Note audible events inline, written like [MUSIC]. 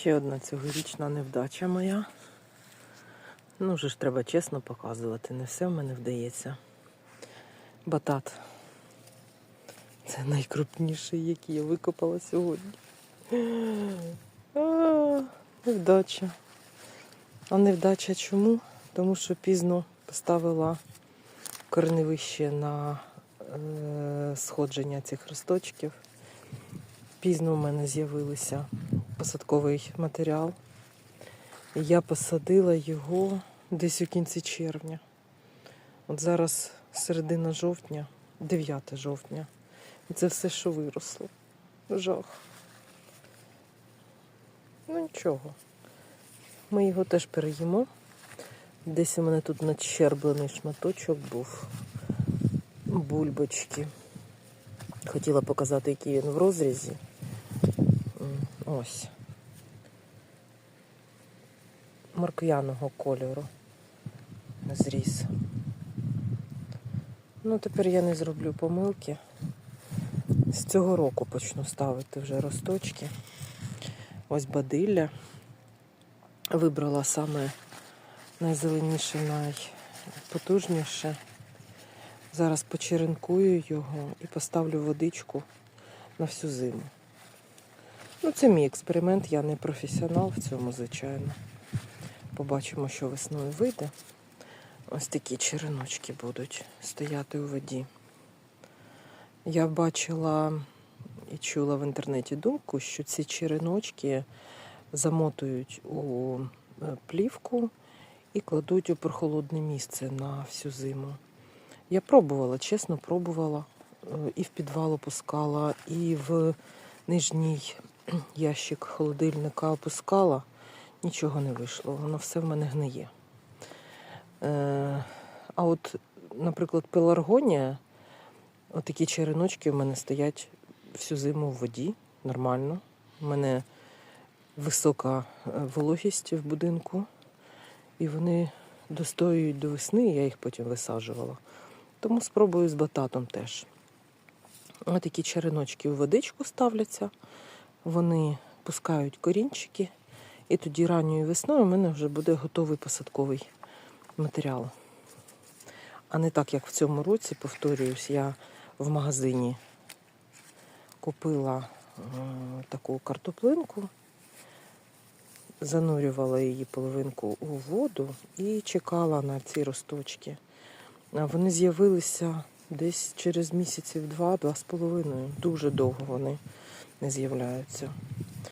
Ще одна цьогорічна невдача моя. Ну, вже ж треба чесно показувати, не все в мене вдається. Батат. Це найкрупніший, який я викопала сьогодні. А, невдача. А невдача чому? Тому що пізно поставила корневище на е, сходження цих росточків. Пізно у мене з'явилися посадковий матеріал. Я посадила його десь у кінці червня. От зараз середина жовтня, 9 жовтня. І це все, що виросло. Жах. Ну нічого. Ми його теж переїмо. Десь у мене тут надщерблений шматочок був бульбочки. Хотіла показати, який він в розрізі. Ось. Морквяного кольору. Зріз. Ну, тепер я не зроблю помилки. З цього року почну ставити вже росточки. Ось бадилля. Вибрала саме найзеленіше, найпотужніше. Зараз почеренкую його і поставлю водичку на всю зиму. Ну, це мій експеримент, я не професіонал в цьому, звичайно. Побачимо, що весною вийде. Ось такі череночки будуть стояти у воді. Я бачила і чула в інтернеті думку, що ці череночки замотують у е, плівку і кладуть у прохолодне місце на всю зиму. Я пробувала, чесно, пробувала. Е, І в підвал опускала, і в нижній [CLEARS THROAT] ящик холодильника опускала. Нічого не вийшло, воно все в мене гниє. Е, а от, наприклад, пеларгонія, отакі череночки в мене стоять всю зиму в воді, нормально. У мене висока е, вологість в будинку, і вони достоюють до весни, я їх потім висаджувала. Тому спробую з бататом теж. Ось такі череночки у водичку ставляться, вони пускають корінчики, і тоді ранньою весною у мене вже буде готовий посадковий матеріал. А не так, як в цьому році, повторююсь, я в магазині купила е, таку картоплинку, занурювала її половинку у воду і чекала на ці росточки. Вони з'явилися десь через місяців два-два з половиною. Дуже довго вони не з'являються.